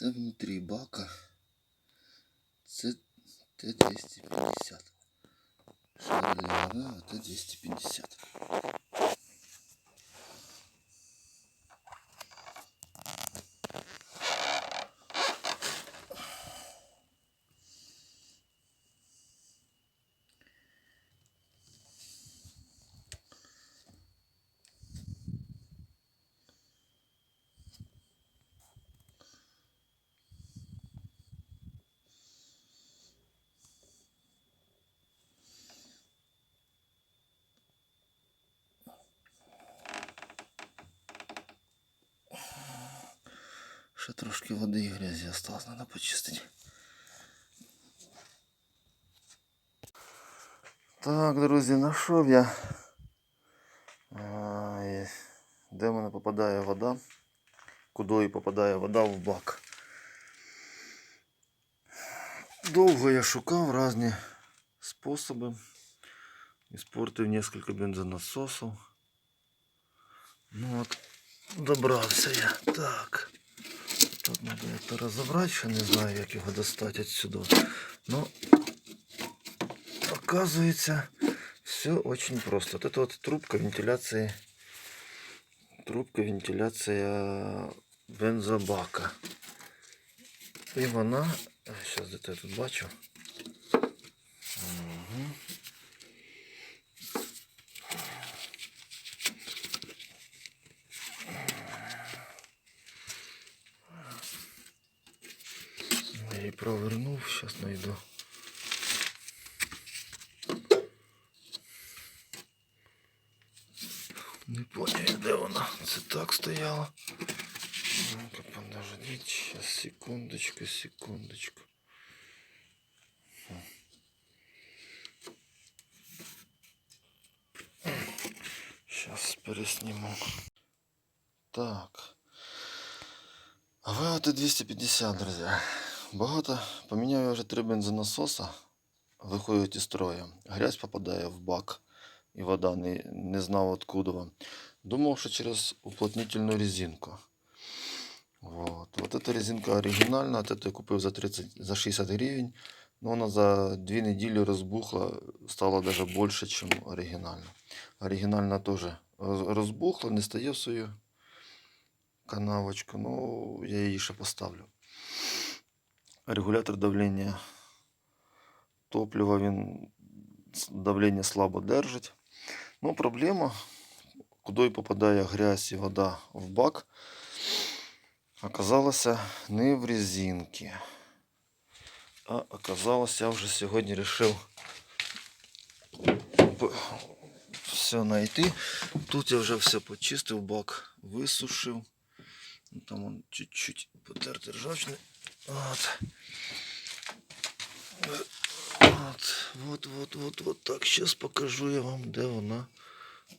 Це внутрі бака. Це Т-250. Шарлева, а Т-250. Ще трошки води і грязі осталось, треба почистити. Так, друзі, знайшов я. А, і Де в мене попадає вода? Куди попадає вода в бак? Довго я шукав різні способи. Испортив несколько бензонасосів. Ну от, добрався я. Так. Тут надо это разобрать, ще не знаю, як його достати отсюда. Но оказывается, все очень просто. Вот это вот трубка вентиляции, трубка вентиляция бензобака. І вона, зараз де я тут бачу. Її провернув, зараз знайду. Не понял, де вона. Це так стояло. Ну-ка, подождите, сейчас, секундочку, секундочку. Сейчас пересниму. Так. ВАТ 250, друзі. Багато. Поміняв я вже три бензонасоса. Виходять із строя. Грязь попадає в бак. І вода не, не знав откуда. Думав, що через уплотнительну резинку. Вот. Вот эта резинка оригінальна. От эту я купив за, 30, за 60 гривень. Но вона за дві неділі розбухла, стала даже більше, ніж оригінальна. Оригінальна теж розбухла, не стає в свою канавочку. Ну, я її ще поставлю. Регулятор давлення топлива, він давлення слабо держить. Ну, проблема, куди попадає грязь і вода в бак, оказалася не в резинці. А оказалось, я вже сьогодні вирішив все знайти. Тут я вже все почистив, бак висушив. Ну, Там он чуть-чуть потертий ржавчини. От. От, вот, вот, вот, вот так. Сейчас покажу я вам, де вона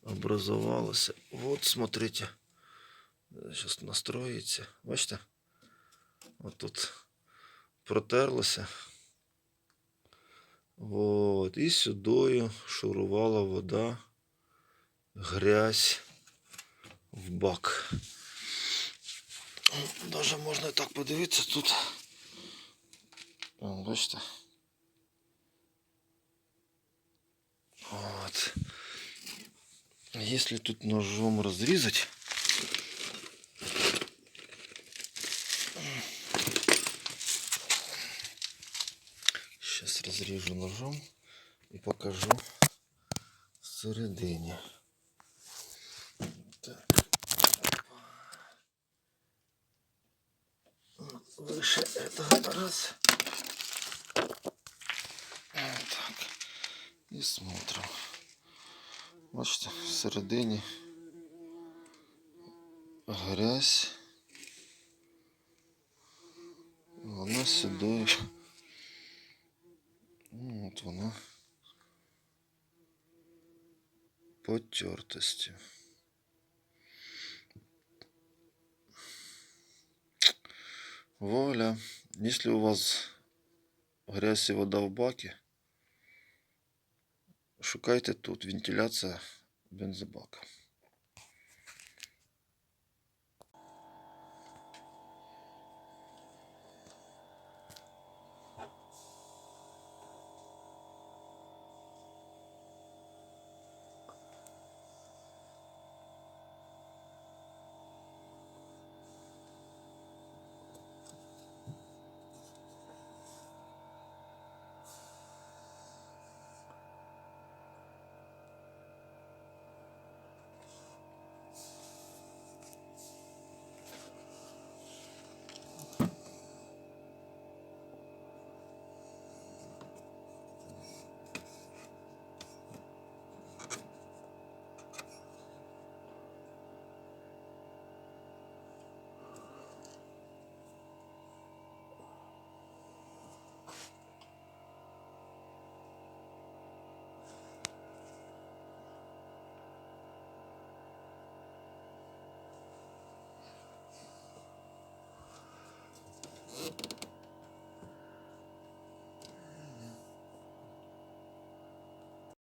образовалася. Вот, смотрите. Сейчас настроїться. Бачите? От тут протерлося. Вот. І сюди шурувала вода, грязь в бак. Даже можна і так подивитися тут. Бачите? Вот. Если тут ножом разрезать, сейчас разрежу ножом и покажу всередині. Так. Выше этого раз. Вот так. І смотрим. Бачите, всередині грязь. Вона сюди. Ну, от вона потертості. Вуаля. Если у вас грязь и вода в баке, шукайте тут вентиляція бензобака.